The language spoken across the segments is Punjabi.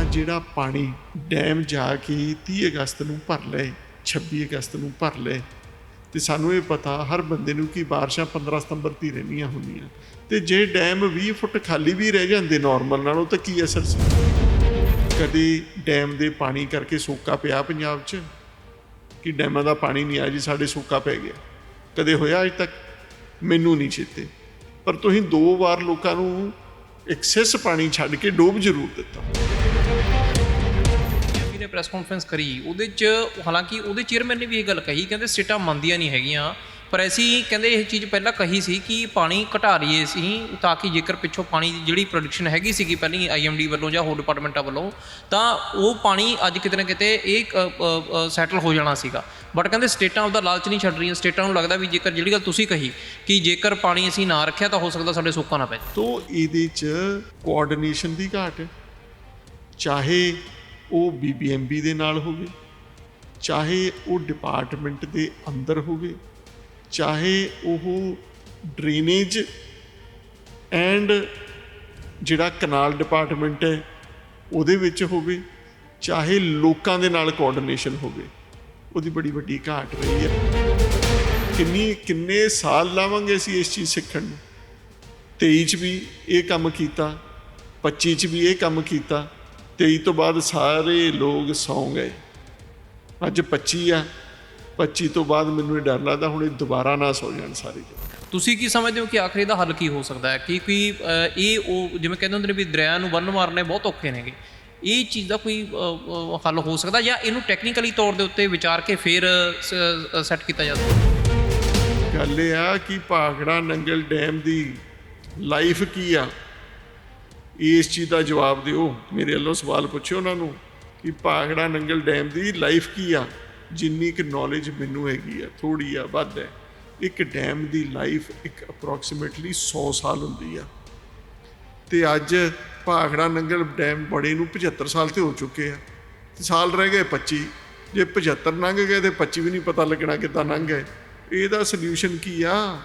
ਆਪਾਂ ਜਿਹੜਾ ਪਾਣੀ ਡੈਮ ਜਾ ਕੇ 30 ਅਗਸਤ ਨੂੰ ਭਰ ਲਏ 26 ਅਗਸਤ ਨੂੰ ਭਰ ਲਏ, ਤੇ ਸਾਨੂੰ ਇਹ ਪਤਾ ਹਰ ਬੰਦੇ ਨੂੰ ਕਿ ਬਾਰਿਸ਼ਾਂ 15 ਸਤੰਬਰ ਦੀ ਰਹਿਣੀਆਂ ਹੁੰਦੀਆਂ। ਤੇ ਜੇ ਡੈਮ 20 ਫੁੱਟ ਖਾਲੀ ਵੀ ਰਹਿ ਜਾਂਦੇ ਨਾਰਮਲ ਨਾਲੋਂ, ਤਾਂ ਕੀ ਅਸਰ ਸੀ? ਕਦੇ ਡੈਮ ਦੇ ਪਾਣੀ ਕਰਕੇ ਸੋਕਾ ਪਿਆ ਪੰਜਾਬ 'ਚ? ਕਿ ਡੈਮਾਂ ਦਾ ਪਾਣੀ ਨਹੀਂ ਆ ਜੀ, ਸਾਡੇ ਸੋਕਾ ਪੈ ਗਿਆ। ਕਦੇ ਹੋਇਆ ਅਜ ਤੱਕ? ਮੈਨੂੰ ਨਹੀਂ ਚੇਤੇ। ਪਰ ਤੁਸੀਂ ਦੋ ਵਾਰ ਲੋਕਾਂ ਨੂੰ ਐਕਸੈਸ ਪਾਣੀ ਛੱਡ ਕੇ ਡੋਬ ਜ਼ਰੂਰ ਦਿੱਤਾ। ਪ੍ਰੈਸ ਕਾਨਫਰੰਸ ਕਰੀ। ਉਹਦੇ ਚ ਹਾਲਾਂਕਿ ਉਹਦੇ ਚੇਅਰਮੈਨ ਨੇ ਵੀ ਇਹ ਗੱਲ ਕਹੀ, ਕਹਿੰਦੇ ਸਟੇਟਾਂ ਮੰਨਦੀਆਂ ਨਹੀਂ ਹੈਗੀਆਂ। ਪਰ ਅਸੀਂ ਕਹਿੰਦੇ ਇਹ ਚੀਜ਼ ਪਹਿਲਾਂ ਕਹੀ ਸੀ ਕਿ ਪਾਣੀ ਘਟਾ ਰਹੀਏ ਸੀ ਤਾਂ ਕਿ ਜੇਕਰ ਪਿੱਛੋਂ ਪਾਣੀ ਦੀ ਜਿਹੜੀ ਪ੍ਰੋਡਕਸ਼ਨ ਹੈਗੀ ਸੀਗੀ ਪਹਿਲਾਂ ਆਈਐਮਡੀ ਵੱਲੋਂ ਜਾਂ ਹੋਰ ਡਿਪਾਰਟਮੈਂਟਾਂ ਵੱਲੋਂ, ਤਾਂ ਉਹ ਪਾਣੀ ਅੱਜ ਕਿਤੇ ਨਾ ਕਿਤੇ ਇਹ ਸੈਟਲ ਹੋ ਜਾਣਾ ਸੀਗਾ। ਬਟ ਕਹਿੰਦੇ ਸਟੇਟਾਂ ਉਹਦਾ ਲਾਲਚ ਨਹੀਂ ਛੱਡ ਰਹੀਆਂ। ਸਟੇਟਾਂ ਨੂੰ ਲੱਗਦਾ ਵੀ ਜੇਕਰ ਜਿਹੜੀ ਗੱਲ ਤੁਸੀਂ ਕਹੀ ਕਿ ਜੇਕਰ ਪਾਣੀ ਅਸੀਂ ਨਾ ਰੱਖਿਆ ਤਾਂ ਹੋ ਸਕਦਾ ਸਾਡੇ ਸੋਕਾ ਨਾ ਪੈ ਜਾਏ ਤੋ ਇਹਦੇ ਚ ਕੋਆਰਡੀਨੇਸ਼ਨ ਦੀ ਘਾਟ ਹੈ। ਚਾਹੇ ਉਹ ਬੀਬੀਐਮਬੀ ਦੇ ਨਾਲ ਹੋਵੇ, ਚਾਹੇ ਉਹ ਡਿਪਾਰਟਮੈਂਟ ਦੇ ਅੰਦਰ ਹੋਵੇ, ਚਾਹੇ ਉਹ ਡਰੇਨੇਜ ਐਂਡ ਜਿਹੜਾ ਕਨਾਲ ਡਿਪਾਰਟਮੈਂਟ ਹੈ, ਉਹਦੇ ਵਿੱਚ ਹੋਵੇ, ਚਾਹੇ ਲੋਕਾਂ ਦੇ ਨਾਲ ਕੋਆਰਡੀਨੇਸ਼ਨ ਹੋਵੇ। ਉਹਦੀ ਬੜੀ ਵੱਡੀ ਘਾਟ ਰਹੀ ਹੈ। ਕਿੰਨੀ, ਕਿੰਨੇ ਸਾਲ ਲਾਵਾਂਗੇ ਅਸੀਂ ਇਸ ਚੀਜ਼ ਸਿੱਖਣ ਨੂੰ? 23 ਚ ਵੀ ਇਹ ਕੰਮ ਕੀਤਾ 25 ਚ ਵੀ ਇਹ ਕੰਮ ਕੀਤਾ 23 ਤੋਂ ਬਾਅਦ ਸਾਰੇ ਲੋਕ ਸੌਂ ਗਏ। ਅੱਜ 25 ਆ। 25 ਤੋਂ ਬਾਅਦ ਮੈਨੂੰ ਇਹ ਡਰ ਲੱਗਦਾ ਹੁਣ ਇਹ ਦੁਬਾਰਾ ਨਾ ਸੌ ਜਾਣ ਸਾਰੇ ਤੁਸੀਂ ਕੀ ਸਮਝਦੇ ਹੋ ਕਿ ਆਖਰ ਇਹਦਾ ਹੱਲ ਕੀ ਹੋ ਸਕਦਾ ਹੈ? ਕਿ ਕੋਈ ਇਹ ਉਹ ਜਿਵੇਂ ਕਹਿੰਦੇ ਹੁੰਦੇ ਨੇ ਵੀ ਦਰਿਆ ਨੂੰ ਬੰਨ ਮਾਰਨੇ ਬਹੁਤ ਔਖੇ ਨੇਗੇ। ਇਹ ਚੀਜ਼ ਦਾ ਕੋਈ ਹੱਲ ਹੋ ਸਕਦਾ ਜਾਂ ਇਹਨੂੰ ਟੈਕਨੀਕਲੀ ਤੌਰ ਦੇ ਉੱਤੇ ਵਿਚਾਰ ਕੇ ਫਿਰ ਸੈੱਟ ਕੀਤਾ ਜਾ ਸਕਦਾ? ਗੱਲ ਇਹ ਆ ਕਿ ਭਾਖੜਾ ਨੰਗਲ ਡੈਮ ਦੀ ਲਾਈਫ ਕੀ ਆ? ਇਸ ਚੀਜ਼ ਦਾ ਜਵਾਬ ਦਿਓ। ਮੇਰੇ ਵੱਲੋਂ ਸਵਾਲ ਪੁੱਛਿਓ ਉਹਨਾਂ ਨੂੰ ਕਿ ਭਾਖੜਾ ਨੰਗਲ ਡੈਮ ਦੀ ਲਾਈਫ ਕੀ ਆ? ਜਿੰਨੀ ਕਿ ਨੌਲੇਜ ਮੈਨੂੰ ਹੈਗੀ ਆ ਥੋੜੀ ਆ, ਵੱਧ ਹੈ। ਇੱਕ ਡੈਮ ਦੀ ਲਾਈਫ ਇੱਕ ਅਪਰੋਕਸੀਮੇਟਲੀ 100 ਸਾਲ ਹੁੰਦੀ ਆ। ਤੇ ਅੱਜ ਭਾਖੜਾ ਨੰਗਲ ਡੈਮ ਬੜੇ ਨੂੰ 75 ਸਾਲ ਤੇ ਹੋ ਚੁੱਕੇ ਆ। ਤੇ ਸਾਲ ਰਹਿ ਗਏ 25 ਜੇ 75 ਲੰਘ ਗਏ ਤੇ 25 ਵੀ ਨਹੀਂ ਪਤਾ ਲੱਗਣਾ ਕਿੱਦਾਂ ਲੰਘ ਗਏ। ਇਹਦਾ ਸੋਲੂਸ਼ਨ ਕੀ ਆ?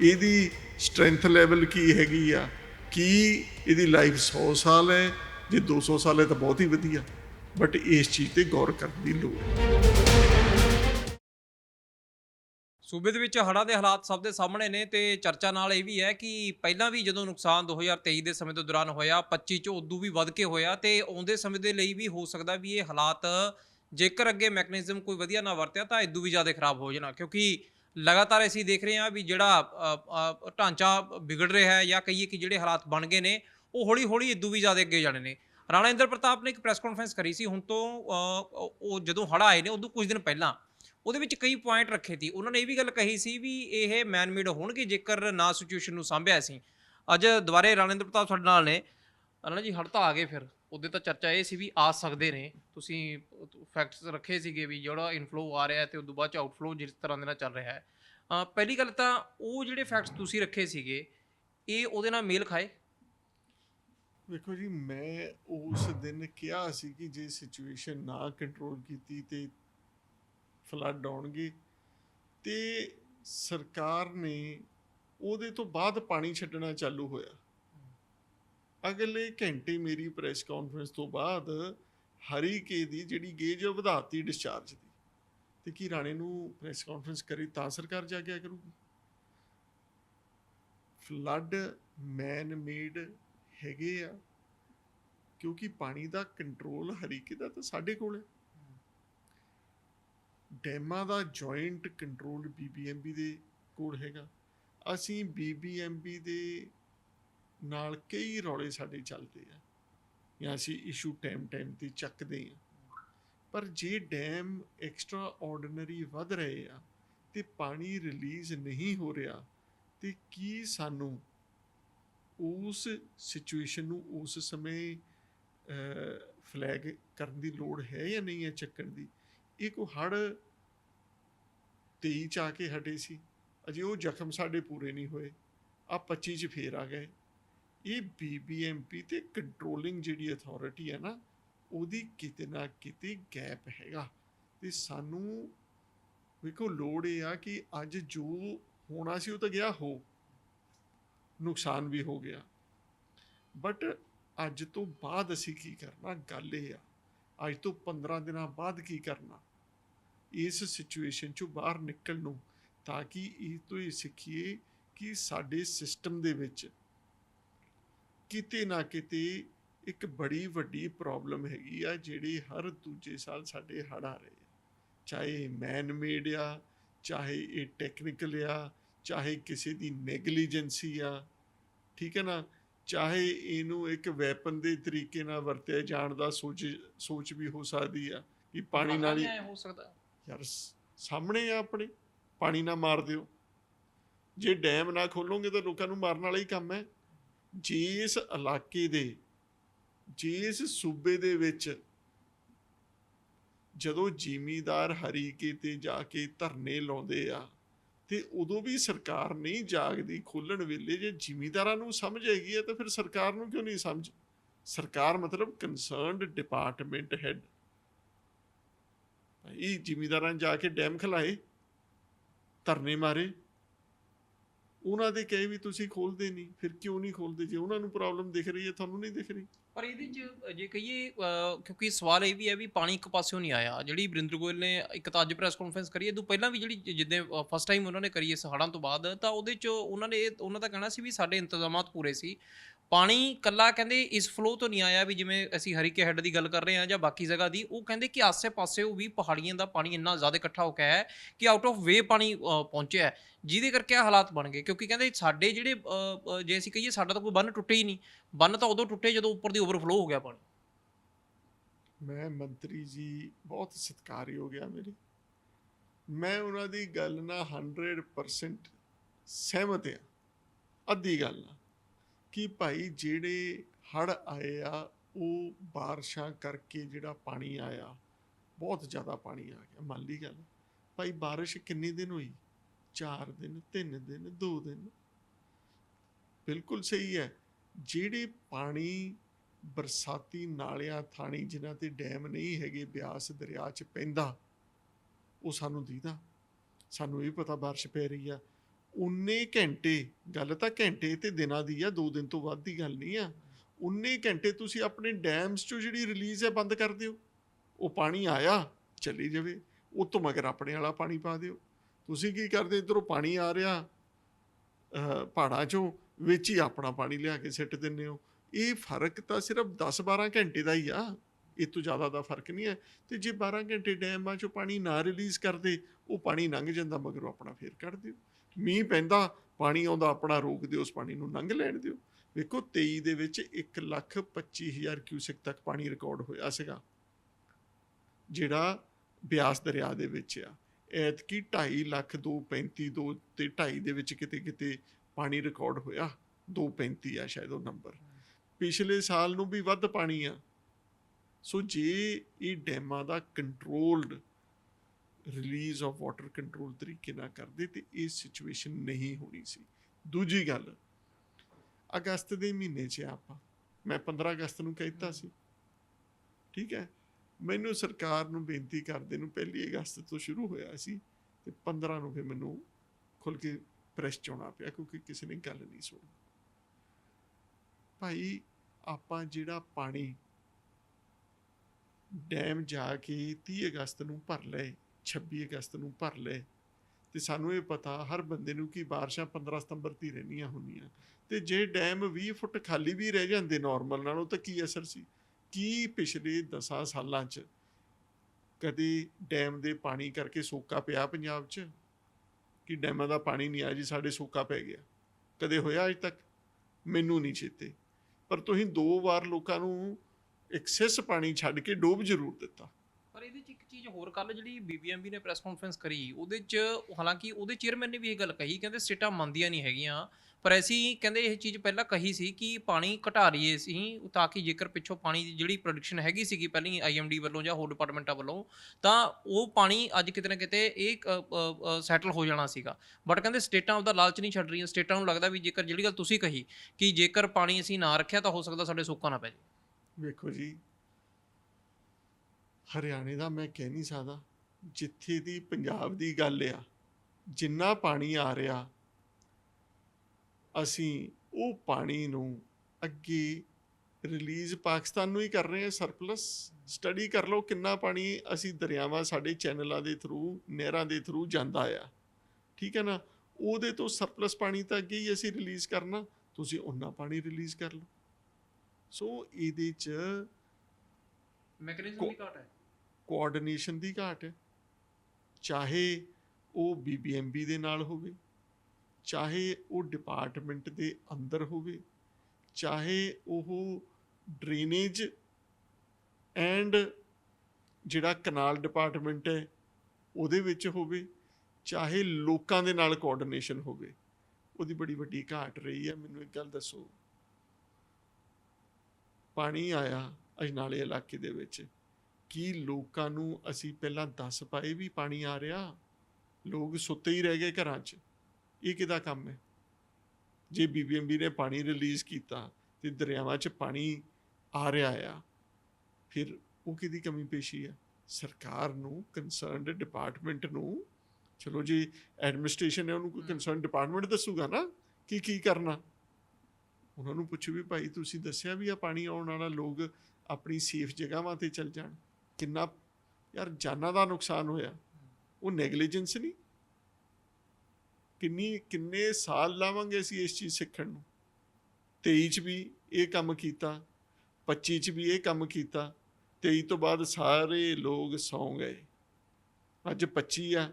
ਇਹਦੀ ਸਟਰੈਂਥ ਲੈਵਲ ਕੀ ਹੈਗੀ ਆ? ਕੀ ਇਹਦੀ ਲਾਈਫ 100 ਸਾਲ ਹੈ? ਜੇ 200 ਸਾਲ ਹੈ ਤਾਂ ਬਹੁਤ ਹੀ ਵਧੀਆ। ਬਟ ਇਸ ਚੀਜ਼ ਤੇ ਗੌਰ ਕਰਨ ਦੀ ਲੋੜ ਹੈ। ਸੂਬੇ ਦੇ ਵਿੱਚ ਹੜ੍ਹਾਂ ਦੇ ਹਾਲਾਤ ਸਭ ਦੇ ਸਾਹਮਣੇ ਨੇ ਤੇ ਚਰਚਾ ਨਾਲ ਇਹ ਵੀ ਹੈ ਕਿ ਪਹਿਲਾਂ ਵੀ ਜਦੋਂ ਨੁਕਸਾਨ 2023 ਦੇ ਸਮੇਂ ਤੋਂ ਦੌਰਾਨ ਹੋਇਆ 25 ਚ ਉਦੋਂ ਵੀ ਵੱਧ ਕੇ ਹੋਇਆ ਤੇ ਆਉਂਦੇ ਸਮੇਂ ਦੇ ਲਈ ਵੀ ਹੋ ਸਕਦਾ ਵੀ ਇਹ ਹਾਲਾਤ ਜੇਕਰ ਅੱਗੇ ਮੈਕੈਨਿਜ਼ਮ ਕੋਈ ਵਧੀਆ ਨਾ ਵਰਤਿਆ ਤਾਂ ਇਦੋਂ ਵੀ ਜ਼ਿਆਦਾ ਖਰਾਬ ਹੋ ਜਾਣਾ। ਕਿਉਂਕਿ ਲਗਾਤਾਰ ਅਸੀਂ ਦੇਖ ਰਹੇ ਹਾਂ ਵੀ ਜਿਹੜਾ ਢਾਂਚਾ ਵਿਗੜ ਰਿਹਾ ਹੈ ਜਾਂ ਕਹੀਏ ਕਿ ਜਿਹੜੇ ਹਾਲਾਤ ਬਣ ਗਏ ਨੇ, ਉਹ ਹੌਲੀ ਹੌਲੀ ਇਦੋਂ ਵੀ ਜ਼ਿਆਦਾ ਅੱਗੇ ਜਾਣੇ ਨੇ। ਰਾਣਾ ਇੰਦਰ ਪ੍ਰਤਾਪ ਨੇ ਇੱਕ ਪ੍ਰੈਸ ਕਾਨਫਰੰਸ ਕਰੀ ਸੀ, ਹੁਣ ਤੋਂ ਉਹ ਜਦੋਂ ਹੜ੍ਹ ਆਏ ਨੇ, ਉਦੋਂ ਕੁਝ ਦਿਨ ਪਹਿਲਾਂ, ਉਹਦੇ ਵਿੱਚ ਕਈ ਪੁਆਇੰਟ ਰੱਖੇ ਸੀ। ਉਹਨਾਂ ਨੇ ਇਹ ਵੀ ਗੱਲ ਕਹੀ ਸੀ ਵੀ ਇਹ ਮੈਨ ਮੇਡ ਹੋਣਗੇ, ਜੇਕਰ ਨਾ ਸਿਚੁਏਸ਼ਨ ਨੂੰ ਸਾਂਭਿਆ ਸੀ ਅੱਜ ਦੁਬਾਰੇ ਰਾਣਾ ਇੰਦਰ ਪ੍ਰਤਾਪ ਸਾਡੇ ਨਾਲ ਨੇ। ਰਾਣਾ ਜੀ, ਹੜ੍ਹ ਤਾਂ ਆ ਗਏ ਫਿਰ। ਉਹਦੇ ਤਾਂ ਚਰਚਾ ਇਹ ਸੀ ਵੀ ਆ ਸਕਦੇ ਨੇ। ਤੁਸੀਂ ਫੈਕਟਸ ਰੱਖੇ ਸੀਗੇ ਵੀ ਜਿਹੜਾ ਇਨਫਲੋ ਆ ਰਿਹਾ ਹੈ ਤੇ ਤੋਂ ਬਾਅਦ ਚ ਆਊਟਫਲੋ ਜਿਸ ਤਰ੍ਹਾਂ ਦੇ ਨਾਲ ਚੱਲ ਰਿਹਾ ਹੈ। ਪਹਿਲੀ ਗੱਲ ਤਾਂ ਉਹ ਜਿਹੜੇ ਫੈਕਟਸ ਤੁਸੀਂ ਰੱਖੇ ਸੀਗੇ, ਇਹ ਉਹਦੇ ਨਾਲ ਮੇਲ ਖਾਏ? ਵੇਖੋ ਜੀ, ਮੈਂ ਉਸ ਦਿਨ ਕਿਹਾ ਸੀ ਕਿ ਜੇ ਸਿਚੁਏਸ਼ਨ ਨਾ ਕੰਟਰੋਲ ਕੀਤੀ ਤੇ ਫਲੱਡ ਆਉਣਗੇ, ਤੇ ਸਰਕਾਰ ਨੇ ਉਹਦੇ ਤੋਂ ਬਾਅਦ ਪਾਣੀ ਛੱਡਣਾ ਚਾਲੂ ਹੋਇਆ। ਅਗਲੇ ਘੰਟੇ ਮੇਰੀ ਪ੍ਰੈਸ ਕਾਨਫਰੰਸ ਤੋਂ ਬਾਅਦ ਹਰੀਕੇ ਦੀ ਜਿਹੜੀ ਗੇਜ ਉਹ ਵਧਾਤੀ ਡਿਸਚਾਰਜ ਦੀ। ਤੇ ਕੀ ਰਾਣੇ ਨੂੰ ਪ੍ਰੈਸ ਕਾਨਫਰੰਸ ਕਰੀ ਤਾਂ ਸਰਕਾਰ ਜਾ ਕੇ ਕਰੂਗੀ? ਫਲੱਡ ਮੈਨ ਮੇਡ ਹੈਗੇ ਆ, ਕਿਉਂਕਿ ਪਾਣੀ ਦਾ ਕੰਟਰੋਲ ਹਰੀਕੇ ਦਾ ਤਾਂ ਸਾਡੇ ਕੋਲ ਹੈ ਡੈਮਾਂ ਦਾ ਜੁਆਇੰਟ ਕੰਟਰੋਲ ਬੀਬੀਐਮਬੀ ਦੇ ਕੋਲ ਹੈਗਾ। ਅਸੀਂ ਬੀਬੀਐਮਬੀ ਦੇ ਨਾਲ ਕਈ ਰੌਲੇ ਸਾਡੇ ਚੱਲਦੇ ਆ। ਜਾਂ ਅਸੀਂ ਇਸ਼ੂ ਟਾਈਮ ਟਾਈਮ ਤੇ ਚੱਕਦੇ ਆ। ਪਰ ਜੇ ਡੈਮ ਐਕਸਟਰਾ ਆਰਡੀਨਰੀ ਵੱਧ ਰਹੇ ਆ ਤੇ ਪਾਣੀ ਰਿਲੀਜ਼ ਨਹੀਂ ਹੋ ਰਿਹਾ, ਤੇ ਕੀ ਸਾਨੂੰ ਉਸ ਸਿਚੁਏਸ਼ਨ ਨੂੰ ਉਸ ਸਮੇਂ ਫਲੈਗ ਕਰਨ ਦੀ ਲੋੜ ਹੈ ਜਾਂ ਨਹੀਂ ਹੈ ਚੱਕਣ ਦੀ? ਇਹ ਕੋ ਹੜ ਤੇਈ ਚ ਆ ਕੇ ਹਟੇ ਸੀ। ਅਜੇ ਉਹ ਜ਼ਖਮ ਸਾਡੇ ਪੂਰੇ ਨਹੀਂ ਹੋਏ। ਆ 25 ਚ ਫੇਰ ਆ ਗਏ। ਇਹ ਬੀਬੀਐਮਪੀ ਤੇ ਕੰਟਰੋਲਿੰਗ ਜਿਹੜੀ ਅਥਾਰਟੀ ਹੈ ਨਾ, ਉਹਦੀ ਕਿਤੇ ਨਾ ਕਿਤੇ ਗੈਪ ਹੈਗਾ। ਤੇ ਸਾਨੂੰ ਵੇਖੋ, ਲੋੜ ਇਹ ਆ ਕਿ ਅੱਜ ਜੋ ਹੋਣਾ ਸੀ ਉਹ ਤਾਂ ਗਿਆ ਹੋ, ਨੁਕਸਾਨ ਵੀ ਹੋ ਗਿਆ। ਬਟ ਅੱਜ ਤੋਂ ਬਾਅਦ ਅਸੀਂ ਕੀ ਕਰਨਾ? ਗੱਲ ਇਹ ਆ, ਅੱਜ ਤੋਂ 15 ਦਿਨਾਂ ਬਾਅਦ ਕੀ ਕਰਨਾ? ਇਸ ਸਿਚੁਏਸ਼ਨ ਚੋਂ ਬਾਹਰ ਨਿਕਲਣ ਨੂੰ, ਤਾਂ ਕਿ ਇਹ ਤੋਂ ਹੀ ਸਿੱਖੀਏ ਕਿ ਸਾਡੇ ਸਿਸਟਮ ਦੇ ਵਿੱਚ ਕਿਤੇ ਨਾ ਕਿਤੇ ਇੱਕ ਬੜੀ ਵੱਡੀ ਪ੍ਰੋਬਲਮ ਹੈਗੀ ਆ ਜਿਹੜੀ ਹਰ ਦੂਜੇ ਸਾਲ ਸਾਡੇ ਹੜ੍ਹ ਆ ਰਹੇ ਆ। ਚਾਹੇ ਮੈਨ ਮੇਡ ਆ ਚਾਹੇ ਇਹ ਟੈਕਨੀਕਲ ਆ ਚਾਹੇ ਕਿਸੇ ਦੀ ਨੈਗਲੀਜੈਂਸੀ ਆ ਠੀਕ ਹੈ ਨਾ? ਚਾਹੇ ਇਹਨੂੰ ਇੱਕ ਵੈਪਨ ਦੇ ਤਰੀਕੇ ਨਾਲ ਵਰਤਿਆ ਜਾਣ ਦਾ ਸੋਚ ਸੋਚ ਵੀ ਹੋ ਸਕਦੀ ਆ ਕਿ ਪਾਣੀ ਨਾਲ ਹੀ ਹੋ ਸਕਦਾ। ਯਾਰ ਸਾਹਮਣੇ ਆ ਆਪਣੇ ਪਾਣੀ ਨਾ ਮਾਰ ਦਿਓ। ਜੇ ਡੈਮ ਨਾ ਖੋਲੋਗੇ ਤਾਂ ਲੋਕਾਂ ਨੂੰ ਮਾਰਨ ਵਾਲਾ ਹੀ ਕੰਮ ਹੈ। ਜਿਸ ਇਲਾਕੇ ਦੇ, ਜਿਸ ਸੂਬੇ ਦੇ ਵਿੱਚ ਜਦੋਂ ਜ਼ਿਮੀਦਾਰ ਹਰੀਕੇ ਤੇ ਜਾ ਕੇ ਧਰਨੇ ਲਾਉਂਦੇ ਆ ਤੇ ਉਦੋਂ ਵੀ ਸਰਕਾਰ ਨਹੀਂ ਜਾਗਦੀ ਖੋਲਣ ਵੇਲੇ, ਜੇ ਜ਼ਿਮੀਦਾਰਾਂ ਨੂੰ ਸਮਝ ਹੈਗੀ ਹੈ ਤਾਂ ਫਿਰ ਸਰਕਾਰ ਨੂੰ ਕਿਉਂ ਨਹੀਂ ਸਮਝ? ਸਰਕਾਰ ਮਤਲਬ ਕੰਸਰਨਡ ਡਿਪਾਰਟਮੈਂਟ ਹੈਡ ਭਾਈ ਜ਼ਿਮੀਦਾਰਾਂ ਜਾ ਕੇ ਡੈਮ ਖਲਾਏ, ਧਰਨੇ ਮਾਰੇ ਉਹਨਾਂ ਦੇ ਕਹੇ ਵੀ ਤੁਸੀਂ ਖੋਲਦੇ ਨਹੀਂ, ਫਿਰ ਕਿਉਂ ਨਹੀਂ ਖੋਲਦੇ? ਜੇ ਉਹਨਾਂ ਨੂੰ ਪ੍ਰੋਬਲਮ ਦਿਖ ਰਹੀ ਹੈ, ਤੁਹਾਨੂੰ ਨਹੀਂ ਦਿਖ ਰਹੀ। ਪਰ ਇਹਦੇ ਚ, ਜੇ ਕਹੀਏ ਕਿਉਂਕਿ ਸਵਾਲ ਇਹ ਵੀ ਹੈ ਵੀ ਪਾਣੀ ਇੱਕ ਪਾਸਿਓਂ ਨਹੀਂ ਆਇਆ। ਜਿਹੜੀ ਬਰਿੰਦਰ ਗੋਇਲ ਨੇ ਇੱਕ ਤਾਂ ਅੱਜ ਪ੍ਰੈਸ ਕਾਨਫਰੰਸ ਕਰੀ ਇਹ ਤੋਂ ਪਹਿਲਾਂ ਵੀ ਜਿਹੜੀ ਜਿੱਦੇ ਫਸਟ ਟਾਈਮ ਉਹਨਾਂ ਨੇ ਕਰੀ ਇਸ ਹੜ੍ਹਾਂ ਤੋਂ ਬਾਅਦ, ਤਾਂ ਉਹਦੇ ਚ ਉਹਨਾਂ ਨੇ ਉਹਨਾਂ ਦਾ ਕਹਿਣਾ ਸੀ ਵੀ ਸਾਡੇ ਇੰਤਜ਼ਾਮਾਤ ਪੂਰੇ ਸੀ। ਪਾਣੀ ਕੱਲਾ ਕਹਿੰਦੇ ਇਸ ਫਲੋ ਤੋਂ ਨਹੀਂ ਆਇਆ ਵੀ ਜਿਵੇਂ ਅਸੀਂ ਹਰੀਕੇ ਹੈੱਡ ਦੀ ਗੱਲ ਕਰ ਰਹੇ ਹਾਂ ਜਾਂ ਬਾਕੀ ਜਗ੍ਹਾ ਦੀ ਉਹ ਕਹਿੰਦੇ ਕਿ ਆਸੇ-ਪਾਸੇ ਉਹ ਵੀ ਪਹਾੜੀਆਂ ਦਾ ਪਾਣੀ ਇੰਨਾ ਜ਼ਿਆਦਾ ਇਕੱਠਾ ਹੋ ਕੇ ਹੈ ਕਿ ਆਊਟ ਆਫ ਵੇ ਪਾਣੀ ਪਹੁੰਚਿਆ। ਹੈ, ਜਿਹਦੇ ਕਰਕੇ ਇਹ ਹਾਲਾਤ ਬਣ ਗਏ ਕਿਉਂਕਿ ਕਹਿੰਦੇ ਸਾਡੇ ਜਿਹੜੇ ਜੇ ਅਸੀਂ ਕਹੀਏ ਸਾਡਾ ਤਾਂ ਕੋਈ ਬੰਨ ਟੁੱਟੇ ਹੀ ਨਹੀਂ। ਬੰਨ ਤਾਂ ਉਦੋਂ ਟੁੱਟੇ ਜਦੋਂ ਉੱਪਰ ਦੀ ਓਵਰਫਲੋ ਹੋ ਗਿਆ ਪਾਣੀ। ਮੈਂ ਮੰਤਰੀ ਜੀ ਬਹੁਤ ਸਤਿਕਾਰਯੋਗ ਆ ਮੇਰੇ। ਮੈਂ ਉਹਨਾਂ ਦੀ ਗੱਲ ਨਾਲ 100% ਸਹਿਮਤ ਹਾਂ। ਅੱਧੀ ਗੱਲ ਨਾਲ। ਕਿ ਭਾਈ ਜਿਹੜੇ ਹੜ ਆਏ ਆ, ਉਹ ਬਾਰਿਸ਼ਾਂ ਕਰਕੇ ਜਿਹੜਾ ਪਾਣੀ ਆਇਆ, ਬਹੁਤ ਜ਼ਿਆਦਾ ਪਾਣੀ ਆ ਗਿਆ, ਮੰਨ ਲਈ ਗੱਲ। ਭਾਈ ਬਾਰਿਸ਼ ਕਿੰਨੇ ਦਿਨ ਹੋਈ? 4 ਦਿਨ 3 ਦਿਨ 2 ਦਿਨ। ਬਿਲਕੁਲ ਸਹੀ ਹੈ। ਜਿਹੜੇ ਪਾਣੀ ਬਰਸਾਤੀ ਨਾਲਿਆਂ, ਥਾਣੀ ਜਿਨ੍ਹਾਂ ਤੇ ਡੈਮ ਨਹੀਂ ਹੈਗੇ, ਬਿਆਸ ਦਰਿਆ 'ਚ ਪੈਂਦਾ, ਉਹ ਸਾਨੂੰ ਦੀਦਾ। ਸਾਨੂੰ ਇਹ ਪਤਾ ਬਾਰਿਸ਼ ਪੈ ਰਹੀ ਆ। ਉਨੇ ਘੰਟੇ, ਗੱਲ ਤਾਂ ਘੰਟੇ ਤੇ ਦਿਨਾਂ ਦੀ ਆ, ਦੋ ਦਿਨ ਤੋਂ ਵੱਧ ਦੀ ਗੱਲ ਨਹੀਂ ਆ। ਉਨੇ ਘੰਟੇ ਤੁਸੀਂ ਆਪਣੇ ਡੈਮਸ 'ਚੋਂ ਜਿਹੜੀ ਰਿਲੀਜ਼ ਹੈ ਬੰਦ ਕਰ ਦਿਓ। ਉਹ ਪਾਣੀ ਆਇਆ, ਚਲੀ ਜਾਵੇ। ਉਹ ਤੋਂ ਮਗਰ ਆਪਣੇ ਵਾਲਾ ਪਾਣੀ ਪਾ ਦਿਓ। ਤੁਸੀਂ ਕੀ ਕਰਦੇ? ਇਧਰੋਂ ਪਾਣੀ ਆ ਰਿਹਾ ਪਹਾੜਾਂ 'ਚੋਂ, ਵਿੱਚ ਹੀ ਆਪਣਾ ਪਾਣੀ ਲਿਆ ਕੇ ਸਿੱਟ ਦਿੰਦੇ ਹੋ। ਇਹ ਫ਼ਰਕ ਤਾਂ ਸਿਰਫ 10-12 ਘੰਟੇ ਦਾ ਹੀ ਆ। ਇਹ ਤੋਂ ਜ਼ਿਆਦਾ ਦਾ ਫ਼ਰਕ ਨਹੀਂ ਹੈ। ਤੇ ਜੇ 12 ਘੰਟੇ ਡੈਮਾਂ 'ਚੋਂ ਪਾਣੀ ਨਾ ਰਿਲੀਜ਼ ਕਰਦੇ, ਉਹ ਪਾਣੀ ਲੰਘ ਜਾਂਦਾ ਮਗਰੋਂ ਆਪਣਾ ਫੇਰ ਕੱਢ ਦਿਓ। ਮੀਂਹ ਪੈਂਦਾ, ਪਾਣੀ ਆਉਂਦਾ, ਆਪਣਾ ਰੋਕ ਦਿਓ, ਉਸ ਪਾਣੀ ਨੂੰ ਲੰਘ ਲੈਣ ਦਿਓ। ਵੇਖੋ 23 ਦੇ ਵਿੱਚ 1 ਲੱਖ 25 ਹਜ਼ਾਰ ਕਿਊਸੈਕ ਤੱਕ ਪਾਣੀ ਰਿਕਾਰਡ ਹੋਇਆ ਸੀਗਾ। ਜਿਹੜਾ ਬਿਆਸ ਦਰਿਆ ਦੇ ਵਿੱਚ ਆ। ਐਤਕੀ 2.5 ਲੱਖ 235 2 ਤੇ 2.5 ਦੇ ਵਿੱਚ ਕਿਤੇ ਕਿਤੇ ਪਾਣੀ ਰਿਕਾਰਡ ਹੋਇਆ। 235 ਆ ਸ਼ਾਇਦ ਉਹ ਨੰਬਰ ਪਿਛਲੇ ਸਾਲ ਨੂੰ ਵੀ ਵੱਧ ਪਾਣੀ ਆ। ਸੋ ਜੇ ਇਹ ਡੈਮਾਂ ਦਾ controlled release of water control ਤਰੀਕੇ ਨਾਲ ਕਰਦੇ ਤੇ ਇਹ ਸਿਚੁਏਸ਼ਨ ਨਹੀਂ ਹੋਣੀ ਸੀ। ਦੂਜੀ ਗੱਲ, ਅਗਸਤ ਦੇ ਮਹੀਨੇ 'ਚ ਆਪਾਂ, ਮੈਂ 15 ਅਗਸਤ ਨੂੰ ਕਹਿਤਾ ਸੀ। ਠੀਕ ਹੈ? ਮੈਨੂੰ ਸਰਕਾਰ ਨੂੰ ਬੇਨਤੀ ਕਰਦੇ ਨੂੰ ਪਹਿਲੀ ਅਗਸਤ ਤੋਂ ਸ਼ੁਰੂ ਹੋਇਆ ਸੀ ਤੇ 15 ਨੂੰ ਫਿਰ ਮੈਨੂੰ ਖੁੱਲ ਕੇ ਪ੍ਰੈਸ ਚ ਆਉਣਾ ਪਿਆ ਕਿਉਂਕਿ ਕਿਸੇ ਨੇ ਗੱਲ ਨਹੀਂ ਸੁਣੀ। ਭਾਈ, ਆਪਾਂ ਜਿਹੜਾ ਪਾਣੀ ਡੈਮ ਜਾ ਕੇ 30 ਅਗਸਤ ਨੂੰ ਭਰ ਲਏ 26 ਅਗਸਤ ਨੂੰ ਭਰ ਲਏ। ਤੇ ਸਾਨੂੰ ਇਹ ਪਤਾ, ਹਰ ਬੰਦੇ ਨੂੰ ਕਿ ਬਾਰਿਸ਼ਾਂ 15 ਸਤੰਬਰ ਤੀ ਰਹਿਣੀਆਂ ਹੁੰਦੀਆਂ। ਤੇ ਜੇ ਡੈਮ 20 ਫੁੱਟ ਖਾਲੀ ਵੀ ਰਹਿ ਜਾਂਦੇ ਨਾਰਮਲ ਨਾਲੋਂ, ਤਾਂ ਕੀ ਅਸਰ ਸੀ? ਕੀ ਪਿਛਲੇ 10 ਸਾਲਾਂ 'ਚ ਕਦੇ ਡੈਮ ਦੇ ਪਾਣੀ ਕਰਕੇ ਸੋਕਾ ਪਿਆ ਪੰਜਾਬ 'ਚ? ਕਿ ਡੈਮਾਂ ਦਾ ਪਾਣੀ ਨਹੀਂ ਆ ਜੀ, ਸਾਡੇ ਸੋਕਾ ਪੈ ਗਿਆ। ਕਦੇ ਹੋਇਆ ਅਜ ਤੱਕ? ਮੈਨੂੰ ਨਹੀਂ ਚੇਤੇ। ਪਰ ਤੁਸੀਂ ਦੋ ਵਾਰ ਲੋਕਾਂ ਨੂੰ ਐਕਸੈਸ ਪਾਣੀ ਛੱਡ ਕੇ ਡੋਬ ਜ਼ਰੂਰ ਦਿੱਤਾ। ਪਰ ਇਹਦੇ ਚ ਇੱਕ ਚੀਜ਼ ਹੋਰ ਕੱਲ ਜਿਹੜੀ ਬੀਬੀਐਮਬੀ ਨੇ ਪ੍ਰੈਸ ਕਾਨਫਰੰਸ ਕਰੀ, ਉਹਦੇ ਚ ਹਾਲਾਂਕਿ ਉਹਦੇ ਚੇਅਰਮੈਨ ਨੇ ਵੀ ਇਹ ਗੱਲ ਕਹੀ, ਕਹਿੰਦੇ ਸਟੇਟਾਂ ਮੰਨਦੀਆਂ ਨਹੀਂ ਹੈਗੀਆਂ। ਪਰ ਅਸੀਂ ਕਹਿੰਦੇ ਇਹ ਚੀਜ਼ ਪਹਿਲਾਂ ਕਹੀ ਸੀ ਕਿ ਪਾਣੀ ਘਟਾ ਰਹੀਏ ਅਸੀਂ, ਤਾਂ ਕਿ ਜੇਕਰ ਪਿੱਛੋਂ ਪਾਣੀ ਦੀ ਜਿਹੜੀ ਪ੍ਰੋਡਕਸ਼ਨ ਹੈਗੀ ਸੀਗੀ ਪਹਿਲਾਂ ਆਈਐਮਡੀ ਵੱਲੋਂ ਜਾਂ ਹੋਰ ਡਿਪਾਰਟਮੈਂਟਾਂ ਵੱਲੋਂ, ਤਾਂ ਉਹ ਪਾਣੀ ਅੱਜ ਕਿਤੇ ਨਾ ਕਿਤੇ ਇਹ ਸੈਟਲ ਹੋ ਜਾਣਾ ਸੀਗਾ। ਬਟ ਕਹਿੰਦੇ ਸਟੇਟਾਂ ਉਹਦਾ ਲਾਲਚ ਨਹੀਂ ਛੱਡ ਰਹੀਆਂ, ਸਟੇਟਾਂ ਨੂੰ ਲੱਗਦਾ ਵੀ ਜੇਕਰ ਜਿਹੜੀ ਗੱਲ ਤੁਸੀਂ ਕਹੀ ਕਿ ਜੇਕਰ ਪਾਣੀ ਅਸੀਂ ਨਾ ਰੱਖਿਆ ਤਾਂ ਹੋ ਸਕਦਾ ਸਾਡੇ ਸੋਕਾ ਨਾ ਪੈ ਜਾਵੇ ਵੇਖੋ ਜੀ, ਹਰਿਆਣੇ ਦਾ ਮੈਂ ਕਹਿ ਨਹੀਂ ਸਕਦਾ, ਜਿੱਥੇ ਦੀ ਪੰਜਾਬ ਦੀ ਗੱਲ ਆ, ਜਿੰਨਾ ਪਾਣੀ ਆ ਰਿਹਾ, ਅਸੀਂ ਉਹ ਪਾਣੀ ਨੂੰ ਅੱਗੇ ਰਿਲੀਜ਼ ਪਾਕਿਸਤਾਨ ਨੂੰ ਹੀ ਕਰ ਰਹੇ ਹਾਂ ਸਰਪਲਸ ਸਟੱਡੀ ਕਰ ਲਓ ਕਿੰਨਾ ਪਾਣੀ ਅਸੀਂ ਦਰਿਆਵਾਂ ਸਾਡੇ ਚੈਨਲਾਂ ਦੇ ਥਰੂ ਨਹਿਰਾਂ ਦੇ ਥਰੂ ਜਾਂਦਾ ਆ। ਠੀਕ ਹੈ ਨਾ? ਉਹਦੇ ਤੋਂ ਸਰਪਲਸ ਪਾਣੀ ਤਾਂ ਅੱਗੇ ਹੀ ਅਸੀਂ ਰਿਲੀਜ਼ ਕਰਨਾ, ਤੁਸੀਂ ਉਹਨਾਂ ਪਾਣੀ ਰਿਲੀਜ਼ ਕਰ ਲਓ। ਸੋ ਇਹਦੇ ਚ ਮੈਕੈਨਿਜ਼ਮ ਦੀ ਘਾਟ ਹੈ। ਕੋਆਰਡੀਨੇਸ਼ਨ ਦੀ ਘਾਟ ਹੈ। ਚਾਹੇ ਉਹ ਬੀਬੀਐਮਬੀ ਦੇ ਨਾਲ ਹੋਵੇ ਚਾਹੇ ਉਹ ਡਿਪਾਰਟਮੈਂਟ ਦੇ ਅੰਦਰ ਹੋਵੇ ਚਾਹੇ ਉਹ ਡਰੇਨੇਜ ਐਂਡ ਜਿਹੜਾ ਕਨਾਲ ਡਿਪਾਰਟਮੈਂਟ ਹੈ ਉਹਦੇ ਵਿੱਚ ਹੋਵੇ ਚਾਹੇ ਲੋਕਾਂ ਦੇ ਨਾਲ ਕੋਆਰਡੀਨੇਸ਼ਨ ਹੋਵੇ ਉਹਦੀ ਬੜੀ ਵੱਡੀ ਘਾਟ ਰਹੀ ਹੈ। ਮੈਨੂੰ ਇੱਕ ਗੱਲ ਦੱਸੋ। ਪਾਣੀ ਆਇਆ ਅਜਨਾਲੇ ਇਲਾਕੇ ਦੇ ਵਿੱਚ। ਕੀ ਲੋਕਾਂ ਨੂੰ ਅਸੀਂ ਪਹਿਲਾਂ ਦੱਸ ਪਾਏ ਵੀ ਪਾਣੀ ਆ ਰਿਹਾ? ਲੋਕ ਸੁੱਤੇ ਹੀ ਰਹਿ ਗਏ ਘਰਾਂ 'ਚ। ਇਹ ਕਿਹਦਾ ਕੰਮ ਹੈ? ਜੇ ਬੀਬੀਐਮਬੀ ਨੇ ਪਾਣੀ ਰਿਲੀਜ਼ ਕੀਤਾ ਤੇ ਦਰਿਆਵਾਂ 'ਚ ਪਾਣੀ ਆ ਰਿਹਾ ਆ ਫਿਰ ਉਹ ਕਿਹਦੀ ਕਮੀ ਪੇਸ਼ੀ ਹੈ? ਸਰਕਾਰ ਨੂੰ ਕੰਸਰਨਡ ਡਿਪਾਰਟਮੈਂਟ ਨੂੰ? ਚਲੋ ਜੀ ਐਡਮਿਨਿਸਟ੍ਰੇਸ਼ਨ ਹੈ ਉਹਨੂੰ ਕੋਈ। ਕੰਸਰਨ ਡਿਪਾਰਟਮੈਂਟ ਦੱਸੂਗਾ ਨਾ ਕੀ ਕੀ ਕਰਨਾ? ਉਹਨਾਂ ਨੂੰ ਪੁੱਛੋ ਵੀ ਭਾਈ ਤੁਸੀਂ ਦੱਸਿਆ ਵੀ ਆ ਪਾਣੀ ਆਉਣ ਵਾਲਾ ਲੋਕ ਆਪਣੀ ਸੇਫ ਜਗ੍ਹਾਵਾਂ ਤੇ ਚੱਲ ਜਾਣ। ਕਿੰਨਾ ਯਾਰ ਜਾਨਾਂ ਦਾ ਨੁਕਸਾਨ ਹੋਇਆ। ਉਹ ਨੈਗਲੀਜੈਂਸ ਨਹੀਂ। ਕਿੰਨੀ, ਕਿੰਨੇ ਸਾਲ ਲਾਵਾਂਗੇ ਅਸੀਂ ਇਸ ਚੀਜ਼ ਸਿੱਖਣ ਨੂੰ। 23 ਚ ਵੀ ਇਹ ਕੰਮ ਕੀਤਾ 25 ਚ ਵੀ ਇਹ ਕੰਮ ਕੀਤਾ 23 ਤੋਂ ਬਾਅਦ ਸਾਰੇ ਲੋਕ ਸੌਂ ਗਏ। ਅੱਜ 25 ਆ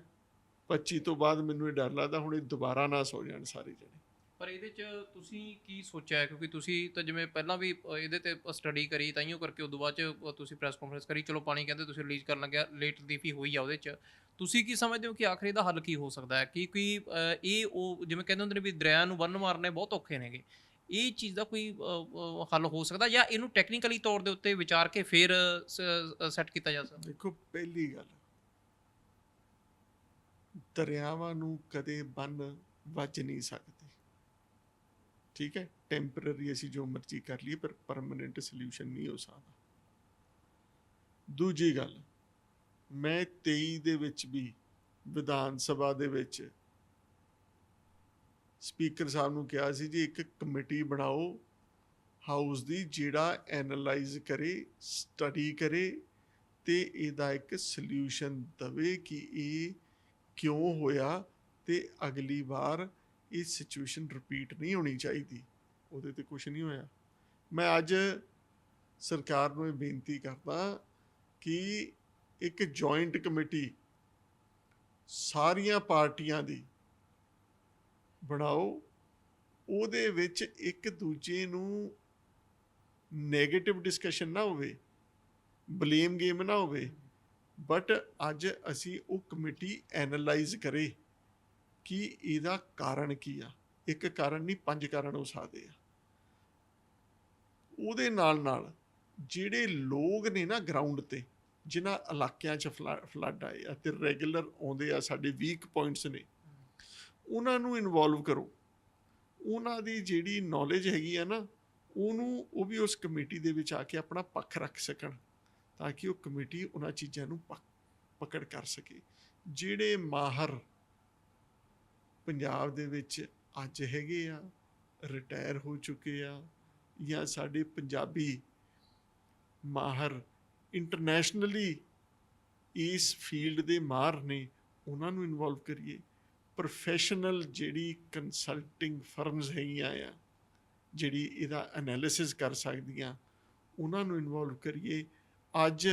25 ਤੋਂ ਬਾਅਦ ਮੈਨੂੰ ਇਹ ਡਰ ਲੱਗਦਾ, ਹੁਣ ਇਹ ਦੁਬਾਰਾ ਨਾ ਸੌ ਜਾਣ ਸਾਰੇ ਜਣੇ। ਪਰ ਇਹਦੇ ਚ ਤੁਸੀਂ ਕੀ ਸੋਚਿਆ? ਕਿਉਂਕਿ ਤੁਸੀਂ ਤਾਂ ਜਿਵੇਂ ਪਹਿਲਾਂ ਵੀ ਇਹਦੇ ਤੇ ਸਟੱਡੀ ਕਰੀ ਤਾਈਓ ਕਰਕੇ ਉਦੋਂ ਬਾਅਦ ਚ ਤੁਸੀਂ ਪ੍ਰੈਸ ਕਾਨਫਰੰਸ ਕਰੀ। ਚਲੋ ਪਾਣੀ ਕਹਿੰਦੇ ਤੁਸੀਂ ਰਿਲੀਜ਼ ਕਰਨ ਲੱਗਿਆ ਲੇਟ ਰਿਲੀਫ ਹੋਈ ਆ ਉਹਦੇ ਚ। ਤੁਸੀਂ ਕੀ ਸਮਝਦੇ ਹੋ ਕਿ ਆਖਰ ਇਹਦਾ ਹੱਲ ਕੀ ਹੋ ਸਕਦਾ ਹੈ? ਕਿ ਕੋਈ ਇਹ ਉਹ ਜਿਵੇਂ ਕਹਿੰਦੇ ਹੁੰਦੇ ਨੇ ਵੀ ਦਰਿਆ ਨੂੰ ਬੰਨ ਮਾਰਨੇ ਬਹੁਤ ਔਖੇ ਨੇਗੇ। ਇਹ ਚੀਜ਼ ਦਾ ਕੋਈ ਹੱਲ ਹੋ ਸਕਦਾ ਜਾਂ ਇਹਨੂੰ ਟੈਕਨੀਕਲੀ ਤੌਰ ਦੇ ਉੱਤੇ ਵਿਚਾਰ ਕੇ ਫਿਰ ਸੈੱਟ ਕੀਤਾ ਜਾ ਸਕਦਾ? ਦੇਖੋ, ਪਹਿਲੀ ਗੱਲ, ਦਰਿਆਵਾਂ ਨੂੰ ਕਦੇ ਬੰਨ ਵੱਜ ਨਹੀਂ ਸਕਦੇ। ਠੀਕ ਹੈ ਟੈਂਪਰੇਰੀ ਅਸੀਂ ਜੋ ਮਰਜ਼ੀ ਕਰ ਲਈਏ, ਪਰ ਪਰਮਨੈਂਟ ਸੋਲੂਸ਼ਨ ਨਹੀਂ ਹੋ ਸਕਦਾ। ਦੂਜੀ ਗੱਲ, ਮੈਂ 23 ਦੇ ਵਿੱਚ ਵੀ ਵਿਧਾਨ ਸਭਾ ਦੇ ਵਿੱਚ ਸਪੀਕਰ ਸਾਹਿਬ ਨੂੰ ਕਿਹਾ ਸੀ ਜੀ, ਇੱਕ ਕਮੇਟੀ ਬਣਾਓ ਹਾਊਸ ਦੀ ਜਿਹੜਾ ਐਨਲਾਈਜ਼ ਕਰੇ ਸਟੱਡੀ ਕਰੇ ਤੇ ਇਹਦਾ ਇੱਕ ਸੋਲੂਸ਼ਨ ਦਵੇ ਕਿ ਇਹ ਕਿਉਂ ਹੋਇਆ ਤੇ ਅਗਲੀ ਵਾਰ ਇਹ ਸਿਚੁਏਸ਼ਨ ਰਿਪੀਟ ਨਹੀਂ ਹੋਣੀ ਚਾਹੀਦੀ। ਉਹਦੇ ਤੇ ਕੁਝ ਨਹੀਂ ਹੋਇਆ। ਮੈਂ ਅੱਜ ਸਰਕਾਰ ਨੂੰ ਇਹ ਬੇਨਤੀ ਕਰਦਾ ਕਿ ਇੱਕ ਜੁਆਇੰਟ ਕਮੇਟੀ ਸਾਰੀਆਂ ਪਾਰਟੀਆਂ ਦੀ ਬਣਾਓ। ਉਹਦੇ ਵਿੱਚ ਇੱਕ ਦੂਜੇ ਨੂੰ 네ਗੇਟਿਵ ਡਿਸਕਸ਼ਨ ਨਾ ਹੋਵੇ ਬਲੇਮ ਗੇਮ ਨਾ ਹੋਵੇ। ਬਟ ਅੱਜ ਅਸੀਂ ਉਹ ਕਮੇਟੀ ਐਨਲਾਈਜ਼ ਕਰੇ। ਕਿ ਇਹਦਾ ਕਾਰਨ ਕੀ ਆ? ਇੱਕ ਕਾਰਨ ਨਹੀਂ, ਪੰਜ ਕਾਰਨ ਹੋ ਸਕਦੇ ਆ। ਉਹਦੇ ਨਾਲ ਨਾਲ ਜਿਹੜੇ ਲੋਕ ਨੇ ਨਾ ਗਰਾਊਂਡ ਤੇ, ਜਿਨ੍ਹਾਂ ਇਲਾਕਿਆਂ 'ਚ ਫਲੱਡ ਆਏ ਆ ਤੇ ਰੈਗੂਲਰ ਆਉਂਦੇ ਆ, ਸਾਡੇ ਵੀਕ ਪੁਆਇੰਟਸ ਨੇ, ਉਹਨਾਂ ਨੂੰ ਇਨਵੋਲਵ ਕਰੋ। ਉਹਨਾਂ ਦੀ ਜਿਹੜੀ ਨੌਲੇਜ ਹੈਗੀ ਆ ਨਾ, ਉਹਨੂੰ, ਉਹ ਵੀ ਉਸ ਕਮੇਟੀ ਦੇ ਵਿੱਚ ਆ ਕੇ ਆਪਣਾ ਪੱਖ ਰੱਖ ਸਕਣ, ਤਾਂ ਕਿ ਉਹ ਕਮੇਟੀ ਉਹਨਾਂ ਚੀਜ਼ਾਂ ਨੂੰ ਪਕ- ਪਕੜ ਕਰ ਸਕੇ। ਜਿਹੜੇ ਮਾਹਰ ਪੰਜਾਬ ਦੇ ਵਿੱਚ ਅੱਜ ਹੈਗੇ ਆ ਰਿਟਾਇਰ ਹੋ ਚੁੱਕੇ ਆ ਜਾਂ ਸਾਡੇ ਪੰਜਾਬੀ ਮਾਹਰ ਇੰਟਰਨੈਸ਼ਨਲੀ ਇਸ ਫੀਲਡ ਦੇ ਮਾਹਰ ਨੇ, ਉਹਨਾਂ ਨੂੰ ਇਨਵੋਲਵ ਕਰੀਏ। ਪ੍ਰੋਫੈਸ਼ਨਲ ਜਿਹੜੀ ਕੰਸਲਟਿੰਗ ਫਰਮਸ ਹੈਗੀਆਂ ਆ, ਜਿਹੜੀ ਇਹਦਾ ਐਨਾਲਿਸਿਸ ਕਰ ਸਕਦੀਆਂ, ਉਹਨਾਂ ਨੂੰ ਇਨਵੋਲਵ ਕਰੀਏ। ਅੱਜ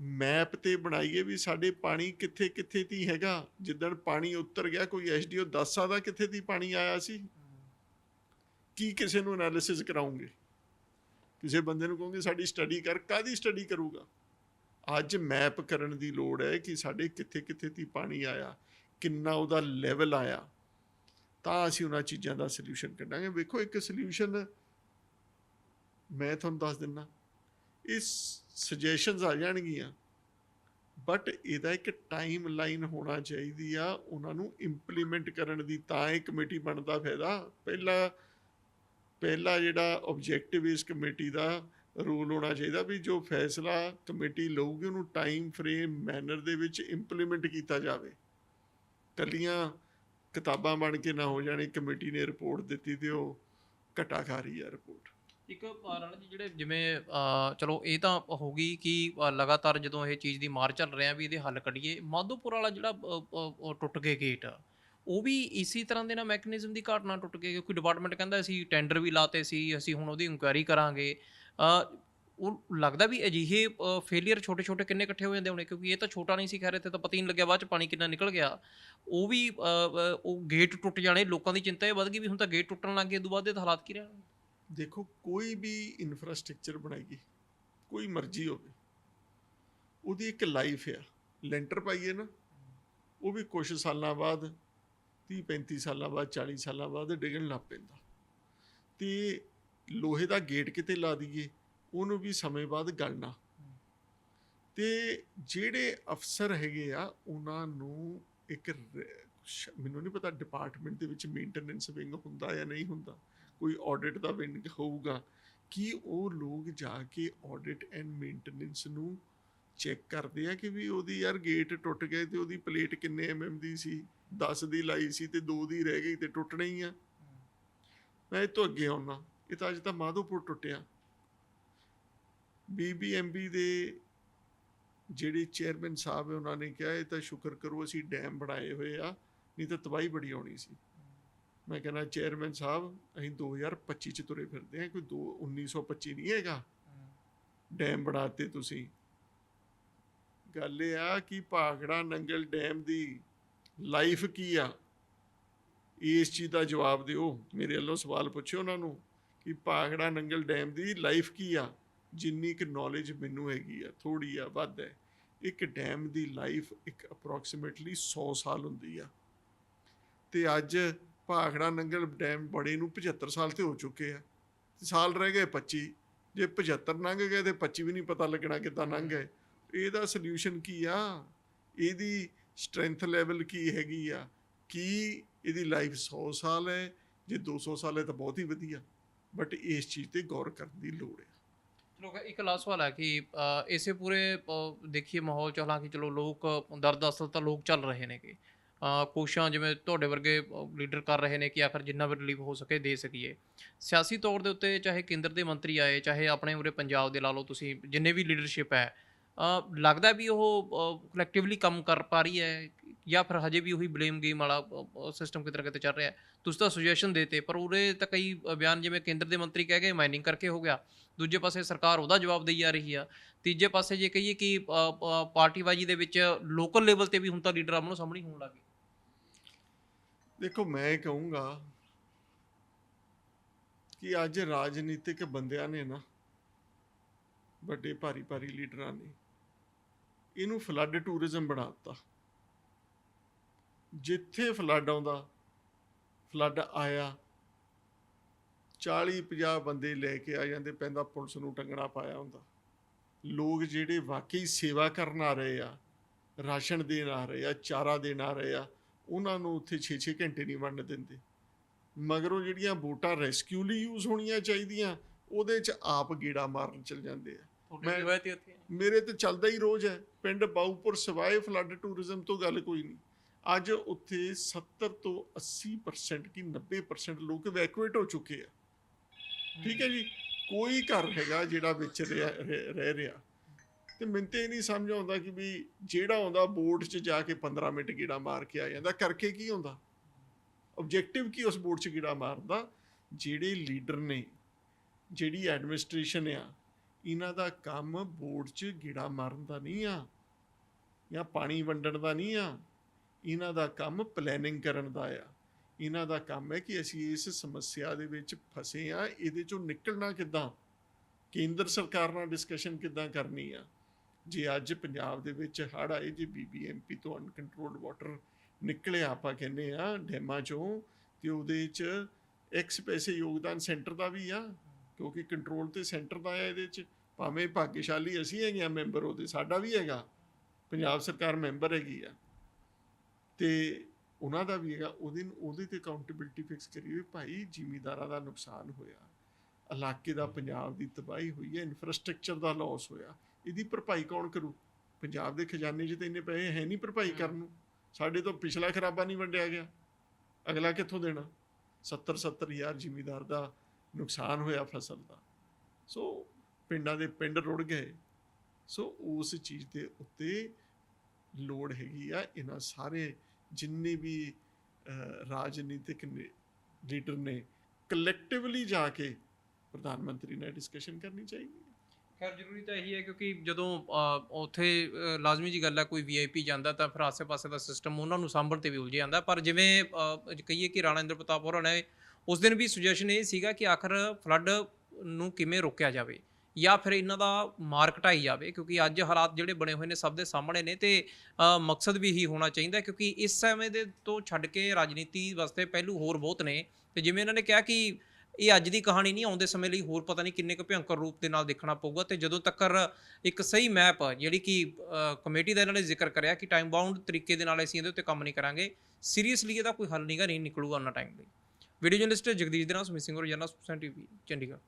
ਮੈਪ ਤੇ ਬਣਾਈਏ ਵੀ ਸਾਡੇ ਪਾਣੀ ਕਿੱਥੇ ਕਿੱਥੇ ਤੀ ਹੈਗਾ। ਜਿੱਦਣ ਪਾਣੀ ਉੱਤਰ ਗਿਆ, ਕੋਈ ਐਸਡੀਓ ਦੱਸ ਸਕਦਾ ਕਿੱਥੇ ਦੀ ਪਾਣੀ ਆਇਆ ਸੀ? ਕੀ ਕਿਸੇ ਨੂੰ ਐਨਾਲਿਸਿਸ ਕਰਾਉਂਗੇ? ਕਿਸੇ ਬੰਦੇ ਨੂੰ ਕਹੋਗੇ, ਸਾਡੀ ਸਟੱਡੀ ਕਰ ਕਾਦੀ ਸਟੱਡੀ ਕਰੂਗਾ? ਅੱਜ ਮੈਪ ਕਰਨ ਦੀ ਲੋੜ ਹੈ ਕਿ ਸਾਡੇ ਕਿੱਥੇ ਕਿੱਥੇ ਤੀ ਪਾਣੀ ਆਇਆ, ਕਿੰਨਾ ਉਹਦਾ ਲੈਵਲ ਆਇਆ। ਤਾਂ ਅਸੀਂ ਉਹਨਾਂ ਚੀਜ਼ਾਂ ਦਾ ਸੋਲੂਸ਼ਨ ਕੱਢਾਂਗੇ। ਵੇਖੋ, ਇੱਕ ਸੋਲੂਸ਼ਨ ਮੈਂ ਤੁਹਾਨੂੰ ਦੱਸ ਦਿੰਦਾ। ਇਸ ਸੁਜੈਸ਼ਨਸ ਆ ਜਾਣਗੀਆਂ। ਬਟ ਇਹਦਾ ਇੱਕ ਟਾਈਮ ਲਾਈਨ ਹੋਣਾ ਚਾਹੀਦੀ ਆ, ਉਹਨਾਂ ਨੂੰ ਇੰਪਲੀਮੈਂਟ ਕਰਨ ਦੀ ਤਾਂ ਇਹ ਕਮੇਟੀ ਬਣਦਾ ਫਾਇਦਾ। ਪਹਿਲਾ ਪਹਿਲਾ ਜਿਹੜਾ ਆਬਜੈਕਟਿਵ ਇਸ ਕਮੇਟੀ ਦਾ ਰੂਲ ਹੋਣਾ ਚਾਹੀਦਾ ਵੀ ਜੋ ਫੈਸਲਾ ਕਮੇਟੀ ਲਊਗੀ, ਉਹਨੂੰ ਟਾਈਮ ਫਰੇਮ ਮੈਨਰ ਦੇ ਵਿੱਚ ਇੰਪਲੀਮੈਂਟ ਕੀਤਾ ਜਾਵੇ। ਕੱਲੀਆਂ ਕਿਤਾਬਾਂ ਬਣ ਕੇ ਨਾ ਹੋ ਜਾਣੀ ਕਮੇਟੀ ਨੇ ਰਿਪੋਰਟ ਦਿੱਤੀ ਤੇ ਉਹ ਘਟਾ ਖਾ ਰਹੀ ਹੈ ਰਿਪੋਰਟ ਇੱਕ ਅ, ਜੀ ਜਿਹੜੇ ਜਿਵੇਂ ਚਲੋ ਇਹ ਤਾਂ ਹੋ ਗਈ ਕਿ ਲਗਾਤਾਰ ਜਦੋਂ ਇਹ ਚੀਜ਼ ਦੀ ਮਾਰ ਚੱਲ ਰਿਹਾ ਵੀ ਇਹਦੇ ਹੱਲ ਕੱਢੀਏ ਮਾਧੋਪੁਰ ਵਾਲਾ ਜਿਹੜਾ ਟੁੱਟ ਗਏ ਗੇਟ ਉਹ ਵੀ ਇਸੇ ਤਰ੍ਹਾਂ ਦੇ ਨਾਲ ਮੈਕੈਨਿਜ਼ਮ ਦੀ ਘਾਟ ਨਾਲ ਟੁੱਟ ਗਏ ਕਿਉਂਕਿ ਡਿਪਾਰਟਮੈਂਟ ਕਹਿੰਦਾ ਅਸੀਂ ਟੈਂਡਰ ਵੀ ਲਾਤੇ ਸੀ ਅਸੀਂ ਹੁਣ ਉਹਦੀ ਇਨਕੁਆਇਰੀ ਕਰਾਂਗੇ। ਉਹ ਲੱਗਦਾ ਵੀ ਅਜਿਹੇ ਫੇਲਿਅਰ ਛੋਟੇ ਛੋਟੇ ਕਿੰਨੇ ਇਕੱਠੇ ਹੋ ਜਾਂਦੇ ਹੋਣੇ ਕਿਉਂਕਿ ਇਹ ਤਾਂ ਛੋਟਾ ਨਹੀਂ ਸੀ ਖੈਰ ਇੱਥੇ ਤਾਂ ਪਤਾ ਹੀ ਨਹੀਂ ਲੱਗਿਆ ਬਾਅਦ ਚ ਪਾਣੀ ਕਿੰਨਾ ਨਿਕਲ ਗਿਆ। ਉਹ ਵੀ ਉਹ ਗੇਟ ਟੁੱਟ ਜਾਣੇ ਲੋਕਾਂ ਦੀ ਚਿੰਤਾ ਇਹ ਵੱਧ ਗਈ ਵੀ ਹੁਣ ਤਾਂ ਗੇਟ ਟੁੱਟਣ ਲੱਗ ਗਏ ਤੋਂ ਬਾਅਦ ਦੇ ਹਾਲਾਤ ਕੀ ਰਹਿਣਗੇ? ਦੇਖੋ, ਕੋਈ ਵੀ ਇਨਫਰਾਸਟ੍ਰਕਚਰ ਬਣਾਈਏ ਕੋਈ ਮਰਜ਼ੀ ਹੋਵੇ, ਉਹਦੀ ਇੱਕ ਲਾਈਫ ਆ। ਲੈਂਟਰ ਪਾਈਏ ਨਾ, ਉਹ ਵੀ ਕੁਝ ਸਾਲਾਂ ਬਾਅਦ 30 35 ਸਾਲਾਂ ਬਾਅਦ 40 ਸਾਲਾਂ ਬਾਅਦ ਡਿੱਗਣ ਲੱਗ ਪੈਂਦਾ। ਤੇ ਲੋਹੇ ਦਾ ਗੇਟ ਕਿਤੇ ਲਾ ਦਈਏ, ਉਹਨੂੰ ਵੀ ਸਮੇਂ ਬਾਅਦ ਗਲਣਾ। ਤੇ ਜਿਹੜੇ ਅਫਸਰ ਹੈਗੇ ਆ, ਉਹਨਾਂ ਨੂੰ ਇੱਕ ਮੈਨੂੰ ਨਹੀਂ ਪਤਾ ਡਿਪਾਰਟਮੈਂਟ ਦੇ ਵਿੱਚ ਮੇਨਟੇਨੈਂਸ ਵਿੰਗ ਹੁੰਦਾ ਜਾਂ ਨਹੀਂ ਹੁੰਦਾ। ਕੋਈ ਆਡਿਟ ਦਾ ਵਿੰਗ ਹੋਊਗਾ, ਕਿ ਉਹ ਲੋਕ ਜਾ ਕੇ ਆਡਿਟ ਐਂਡ ਮੇਨਟੇਨੈਂਸ ਨੂੰ ਚੈੱਕ ਕਰਦੇ ਆ ਕਿ ਵੀ ਉਹਦੀ ਯਾਰ ਗੇਟ ਟੁੱਟ ਗਏ ਤੇ ਉਹਦੀ ਪਲੇਟ ਕਿੰਨੇ ਐਮਐਮ ਦੀ ਸੀ 10 ਦੀ ਲਾਈ ਸੀ ਤੇ 2 ਦੀ ਰਹਿ ਗਈ ਤੇ ਟੁੱਟਣਾ ਹੀ ਆ। ਮੈਂ ਇਹ ਤੋਂ ਅੱਗੇ ਆਉਣਾ ਇਹ ਤਾਂ ਅੱਜ ਤਾਂ ਮਾਧੋਪੁਰ ਟੁੱਟਿਆ। ਬੀਬੀਐਮਬੀ ਦੇ ਜਿਹੜੇ ਚੇਅਰਮੈਨ ਸਾਹਿਬ ਉਹਨਾਂ ਨੇ ਕਿਹਾ, ਇਹ ਤਾਂ ਸ਼ੁਕਰ ਕਰੋ ਅਸੀਂ ਡੈਮ ਬਣਾਏ ਹੋਏ ਆ, ਨਹੀਂ ਤਾਂ ਤਬਾਹੀ ਬੜੀ ਆਉਣੀ ਸੀ। ਮੈਂ ਕਹਿੰਦਾ ਚੇਅਰਮੈਨ ਸਾਹਿਬ, ਅਸੀਂ 2025 ਚ ਤੁਰੇ ਫਿਰਦੇ ਹਾਂ, ਕੋਈ ਦੋ 1925 ਨਹੀਂ ਹੈਗਾ। ਡੈਮ ਬਣਾਤੇ ਤੁਸੀਂ। ਗੱਲ ਇਹ ਆ ਕਿ ਭਾਗੜਾ ਨੰਗਲ ਡੈਮ ਦੀ ਲਾਈਫ ਕੀ ਆ? ਇਸ ਚੀਜ਼ ਦਾ ਜਵਾਬ ਦਿਓ। ਮੇਰੇ ਵੱਲੋਂ ਸਵਾਲ ਪੁੱਛਿਓ ਉਹਨਾਂ ਨੂੰ ਕਿ ਭਾਗੜਾ ਨੰਗਲ ਡੈਮ ਦੀ ਲਾਈਫ ਕੀ ਆ? ਜਿੰਨੀ ਕਿ ਨੌਲੇਜ ਮੈਨੂੰ ਹੈਗੀ ਆ ਥੋੜੀ ਆ, ਵੱਧ ਹੈ। ਇੱਕ ਡੈਮ ਦੀ ਲਾਈਫ ਇੱਕ ਅਪਰੋਕਸੀਮੇਟਲੀ 100 ਸਾਲ ਹੁੰਦੀ ਆ। ਤੇ ਅੱਜ ਭਾਖੜਾ ਨੰਗਲ ਡੈਮ ਬੜੇ ਨੂੰ 75 ਸਾਲ ਤੇ ਹੋ ਚੁੱਕੇ ਆ। ਸਾਲ ਰਹਿ ਗਏ 25 ਜੇ 75 ਲੰਘ ਗਏ ਤੇ 25 ਵੀ ਨਹੀਂ ਪਤਾ ਲੱਗਣਾ ਕਿੱਦਾਂ ਲੰਘ ਗਏ। ਇਹਦਾ ਸੋਲੂਸ਼ਨ ਕੀ ਆ? ਇਹਦੀ ਸਟਰੈਂਥ ਲੈਵਲ ਕੀ ਹੈਗੀ ਆ? ਕੀ ਇਹਦੀ ਲਾਈਫ 100 ਸਾਲ ਹੈ? ਜੇ 200 ਸਾਲ ਹੈ ਤਾਂ ਬਹੁਤ ਹੀ ਵਧੀਆ। ਬਟ ਇਸ ਚੀਜ਼ ਤੇ ਗੌਰ ਕਰਨ ਦੀ ਲੋੜ ਹੈ ਚਲੋ, ਇੱਕ ਲਾਸਟ ਸਵਾਲ ਹੈ ਕਿ ਇਸੇ ਪੂਰੇ ਦੇਖੀਏ ਮਾਹੌਲ ਚ, ਹਾਲਾਂਕਿ ਚਲੋ ਲੋਕ, ਦਰਦ ਅਸਲ ਤਾਂ ਲੋਕ ਚੱਲ ਰਹੇ ਨੇਗੇ। ਕੋਸ਼ਿਸ਼ਾਂ ਜਿਵੇਂ ਤੁਹਾਡੇ ਵਰਗੇ ਲੀਡਰ ਕਰ ਰਹੇ ਨੇ ਕਿ ਆਖਰ ਜਿੰਨਾ ਵੀ ਰਿਲੀਫ ਹੋ ਸਕੇ ਦੇ ਸਕੀਏ। ਸਿਆਸੀ ਤੌਰ ਦੇ ਉੱਤੇ ਚਾਹੇ ਕੇਂਦਰ ਦੇ ਮੰਤਰੀ ਆਏ ਚਾਹੇ ਆਪਣੇ ਉਰੇ ਪੰਜਾਬ ਦੇ ਲਾ ਲਓ ਤੁਸੀਂ ਜਿੰਨੇ ਵੀ ਲੀਡਰਸ਼ਿਪ ਹੈ ਲੱਗਦਾ ਵੀ ਉਹ ਕਲੈਕਟਿਵਲੀ ਕੰਮ ਕਰ ਪਾ ਰਹੀ ਹੈ ਜਾਂ ਫਿਰ ਹਜੇ ਵੀ ਉਹੀ ਬਲੇਮ ਗੇਮ ਵਾਲਾ ਸਿਸਟਮ ਕਿਤੇ ਨਾ ਕਿਤੇ ਚੱਲ ਰਿਹਾ ਤੁਸੀਂ ਤਾਂ ਸੁਜੈਸ਼ਨ ਦੇਤੇ ਪਰ ਉਹਦੇ ਤਾਂ ਕਈ ਬਿਆਨ ਜਿਵੇਂ ਕੇਂਦਰ ਦੇ ਮੰਤਰੀ ਕਹਿ ਗਏ ਮਾਈਨਿੰਗ ਕਰਕੇ ਹੋ ਗਿਆ। ਦੂਜੇ ਪਾਸੇ ਸਰਕਾਰ ਉਹਦਾ ਜਵਾਬ ਦੇਈ ਜਾ ਰਹੀ ਆ। ਤੀਜੇ ਪਾਸੇ ਜੇ ਕਹੀਏ ਕਿ ਅ, ਪਾਰਟੀਬਾਜੀ ਦੇ ਵਿੱਚ ਲੋਕਲ ਲੈਵਲ ਤੇ ਵੀ ਹੁਣ ਤਾਂ ਲੀਡਰ ਆਮਣੋ ਸਾਹਮਣੇ ਹੋਣ ਲੱਗੇ ਦੇਖੋ, ਮੈਂ ਕਹੂੰਗਾ ਕਿ ਅੱਜ ਰਾਜਨੀਤਿਕ ਬੰਦਿਆਂ ਨੇ ਨਾ ਵੱਡੇ ਭਾਰੀ ਭਾਰੀ ਲੀਡਰਾਂ ਨੇ ਇਹਨੂੰ ਫਲੱਡ ਟੂਰਿਜ਼ਮ ਬਣਾ ਦਿੱਤਾ। ਜਿੱਥੇ ਫਲੱਡ ਆਉਂਦਾ ਫਲੱਡ ਆਇਆ 40 50 ਬੰਦੇ ਲੈ ਕੇ ਆ ਜਾਂਦੇ, ਪੈਂਦਾ ਪੁਲਿਸ ਨੂੰ ਟੰਗਣਾ ਪਾਇਆ ਹੁੰਦਾ। ਲੋਕ ਜਿਹੜੇ ਵਾਕਈ ਸੇਵਾ ਕਰਨ ਆ ਰਹੇ ਆ, ਰਾਸ਼ਨ ਦੇਣ ਆ ਰਹੇ ਆ, ਚਾਰਾ ਦੇਣ ਆ ਰਹੇ ਆ ਉਹਨਾਂ ਨੂੰ ਉੱਥੇ 6-6 ਘੰਟੇ ਨਹੀਂ ਵੜਨ ਦਿੰਦੇ। ਮਗਰੋਂ ਜਿਹੜੀਆਂ ਵੋਟਾਂ ਰੈਸਕਿਊ ਲਈ ਯੂਜ਼ ਹੋਣੀਆਂ ਚਾਹੀਦੀਆਂ ਉਹਦੇ 'ਚ ਆਪ ਗੇੜਾ ਮਾਰਨ ਚਲ ਜਾਂਦੇ ਆ। ਮੈਂ-। ਮੇਰੇ ਤੇ ਚੱਲਦਾ ਹੀ ਰੋਜ਼ ਹੈ। ਪਿੰਡ ਬਾਊਪੁਰ ਸਿਵਾਏ ਫਲੱਡ ਟੂਰਿਜ਼ਮ ਤੋਂ ਗੱਲ ਕੋਈ ਨਹੀਂ। ਅੱਜ ਉੱਥੇ 70 ਤੋਂ 80% ਕੀ 90% ਲੋਕ ਇਵੈਕੂਏਟ ਹੋ ਚੁੱਕੇ ਆ। ਠੀਕ ਹੈ ਜੀ? ਕੋਈ ਘਰ ਹੈਗਾ ਜਿਹੜਾ ਵਿੱਚ ਰਹਿ ਰਿਹਾ। ਤੇ ਮੈਨੂੰ ਤੇ ਇਹ ਨਹੀਂ ਸਮਝ ਆਉਂਦਾ ਕਿ ਵੀ ਜਿਹੜਾ ਆਉਂਦਾ ਬੋਰਡ 'ਚ ਜਾ ਕੇ 15 ਮਿੰਟ ਗੇੜਾ ਮਾਰ ਕੇ ਆ ਜਾਂਦਾ, ਕਰਕੇ ਕੀ ਹੁੰਦਾ? ਆਬਜੈਕਟਿਵ ਕੀ ਉਸ ਬੋਰਡ 'ਚ ਗੇੜਾ ਮਾਰਦਾ? ਜਿਹੜੇ ਲੀਡਰ ਨੇ, ਜਿਹੜੀ ਐਡਮਿਨਿਸਟ੍ਰੇਸ਼ਨ ਆ, ਇਹਨਾਂ ਦਾ ਕੰਮ ਬੋਰਡ 'ਚ ਗੇੜਾ ਮਾਰਨ ਦਾ ਨਹੀਂ ਆ, ਜਾਂ ਪਾਣੀ ਵੰਡਣ ਦਾ ਨਹੀਂ ਆ, ਇਹਨਾਂ ਦਾ ਕੰਮ ਪਲੈਨਿੰਗ ਕਰਨ ਦਾ ਆ। ਇਹਨਾਂ ਦਾ ਕੰਮ ਹੈ ਕਿ ਅਸੀਂ ਇਸ ਸਮੱਸਿਆ ਦੇ ਵਿੱਚ ਫਸੇ ਆ, ਇਹਦੇ ਚੋਂ ਨਿਕਲਣਾ ਕਿੱਦਾਂ? ਕੇਂਦਰ ਸਰਕਾਰ ਨਾਲ ਡਿਸਕਸ਼ਨ ਕਿੱਦਾਂ ਕਰਨੀ ਆ? ਜੇ ਅੱਜ ਪੰਜਾਬ ਦੇ ਵਿੱਚ ਹੜ੍ਹ ਆਏ, ਜੇ ਬੀਬੀਐਮਪੀ ਤੋਂ ਅਨਕੰਟਰੋਲਡ ਵਾਟਰ ਨਿਕਲਿਆ, ਆਪਾਂ ਕਹਿੰਦੇ ਆ ਡੈਮਾਂ ਚੋਂ, ਤੇ ਉਹਦੇ 'ਚ ਐਕਸ ਪੈਸੇ ਯੋਗਦਾਨ ਸੈਂਟਰ ਦਾ ਵੀ ਆ, ਕਿਉਂਕਿ ਕੰਟਰੋਲ ਤੇ ਸੈਂਟਰ ਦਾ ਆ ਇਹਦੇ 'ਚ। ਭਾਵੇਂ ਭਾਗਸ਼ਾਲੀ ਅਸੀਂ ਹੈਗੇ ਆ ਮੈਂਬਰ ਉਹਦੇ ਸਾਡਾ ਵੀ ਹੈਗਾ। ਪੰਜਾਬ ਸਰਕਾਰ ਮੈਂਬਰ ਹੈਗੀ ਆ। ਤੇ ਉਹਨਾਂ ਦਾ ਵੀ ਹੈਗਾ। ਉਹਦੇ ਉਹਦੇ ਤੇ ਅਕਾਊਂਟੇਬਿਲਟੀ ਫਿਕਸ ਕਰੀ ਹੋਈ ਭਾਈ ਜ਼ਿਮੀਦਾਰਾਂ ਦਾ ਨੁਕਸਾਨ ਹੋਇਆ। ਇਲਾਕੇ ਦਾ ਪੰਜਾਬ ਦੀ ਤਬਾਹੀ ਹੋਈ ਹੈ ਇਨਫਰਾਸਟ੍ਰਕਚਰ ਦਾ ਲਾਸ ਹੋਇਆ। ਇਹਦੀ ਭਰਪਾਈ ਕੌਣ ਕਰੂ? ਪੰਜਾਬ ਦੇ ਖਜ਼ਾਨੇ 'ਚ ਤਾਂ ਇੰਨੇ ਪੈਸੇ ਹੈ ਨਹੀਂ ਭਰਪਾਈ ਕਰਨ ਨੂੰ। ਸਾਡੇ ਤੋਂ ਪਿਛਲਾ ਖਰਾਬਾ ਨਹੀਂ ਵੰਡਿਆ ਗਿਆ। ਅਗਲਾ ਕਿੱਥੋਂ ਦੇਣਾ? 70 70 ਹਜ਼ਾਰ ਜ਼ਿਮੀਦਾਰ ਦਾ ਨੁਕਸਾਨ ਹੋਇਆ ਫਸਲ ਦਾ। ਸੋ ਪਿੰਡਾਂ ਦੇ ਪਿੰਡ ਰੁੜ ਗਏ। ਸੋ ਉਸ ਚੀਜ਼ ਦੇ ਉੱਤੇ ਲੋੜ ਹੈਗੀ ਆ ਇਹਨਾਂ ਸਾਰੇ ਜਿੰਨੇ ਵੀ ਰਾਜਨੀਤਿਕ ਲੀਡਰ ਨੇ ਕਲੈਕਟਿਵਲੀ ਜਾ ਕੇ ਪ੍ਰਧਾਨ ਮੰਤਰੀ ਨਾਲ ਡਿਸਕਸ਼ਨ ਕਰਨੀ ਚਾਹੀਦੀ ਹੈ। ਖੈਰ, ਜ਼ਰੂਰੀ ਤਾਂ ਇਹੀ ਹੈ ਕਿਉਂਕਿ ਜਦੋਂ ਉੱਥੇ ਲਾਜ਼ਮੀ ਜੀ ਗੱਲ ਹੈ, ਕੋਈ ਵੀਆਈਪੀ ਜਾਂਦਾ ਤਾਂ ਫਿਰ ਆਸੇ-ਪਾਸੇ ਦਾ ਸਿਸਟਮ ਉਹਨਾਂ ਨੂੰ ਸਾਂਭਣ ਤੇ ਵੀ ਉਲਝ ਜਾਂਦਾ। ਪਰ ਜਿਵੇਂ ਕਹੀਏ ਕਿ ਰਾਣਾ ਇੰਦਰ ਪ੍ਰਤਾਪ ਹੋਰਾਂ ਨੇ ਉਸ ਦਿਨ ਵੀ ਸੁਜੈਸ਼ਨ ਇਹ ਸੀਗਾ ਕਿ ਆਖਰ ਫਲੱਡ ਨੂੰ ਕਿਵੇਂ ਰੋਕਿਆ ਜਾਵੇ ਜਾਂ ਫਿਰ ਇਹਨਾਂ ਦਾ ਮਾਰ ਘਟਾਈ ਜਾਵੇ, ਕਿਉਂਕਿ ਅੱਜ ਹਾਲਾਤ ਜਿਹੜੇ ਬਣੇ ਹੋਏ ਨੇ ਸਭ ਦੇ ਸਾਹਮਣੇ ਨੇ ਤੇ ਮਕਸਦ ਵੀ ਹੀ ਹੋਣਾ ਚਾਹੀਦਾ ਕਿਉਂਕਿ ਇਸ ਸਮੇਂ ਦੇ ਤੋਂ ਛੱਡ ਕੇ ਰਾਜਨੀਤੀ ਵਾਸਤੇ ਪਹਿਲੂ ਹੋਰ ਬਹੁਤ ਨੇ। ਤੇ ਜਿਵੇਂ ਇਹਨਾਂ ਨੇ ਕਿਹਾ ਕਿ ਇਹ ਅੱਜ ਦੀ ਕਹਾਣੀ ਨਹੀਂ, ਆਉਂਦੇ ਸਮੇਂ ਲਈ ਹੋਰ ਪਤਾ ਨਹੀਂ ਕਿੰਨੇ ਕੁ ਭਿਅੰਕਰ ਰੂਪ ਦੇ ਨਾਲ ਦੇਖਣਾ ਪਊਗਾ ਤੇ ਜਦੋਂ ਤੱਕ ਇੱਕ ਸਹੀ ਮੈਪ ਜਿਹੜੀ ਕਿ ਕਮੇਟੀ ਦਾ ਇਹਨਾਂ ਨੇ ਜ਼ਿਕਰ ਕਰਿਆ ਕਿ ਟਾਈਮ ਬਾਉਂਡ ਤਰੀਕੇ ਦੇ ਨਾਲ ਅਸੀਂ ਇਹਦੇ ਉੱਤੇ ਕੰਮ ਨਹੀਂ ਕਰਾਂਗੇ ਸੀਰੀਅਸਲੀ ਇਹਦਾ ਕੋਈ ਹੱਲ ਨਹੀਂਗਾ ਨਹੀਂ ਨਿਕਲੂਗਾ ਉਹਨਾਂ ਟਾਈਮ ਲਈ। ਵੀਡੀਓ ਜਰਨਲਿਸਟ ਜਗਦੀਸ਼ ਦੇ ਨਾਲ ਸੁਮਿਤ ਸਿੰਘ ਰੋਜ਼ਾਨਾ ਸੁਪਸਨ ਟੀਵੀ ਚੰਡੀਗੜ੍ਹ।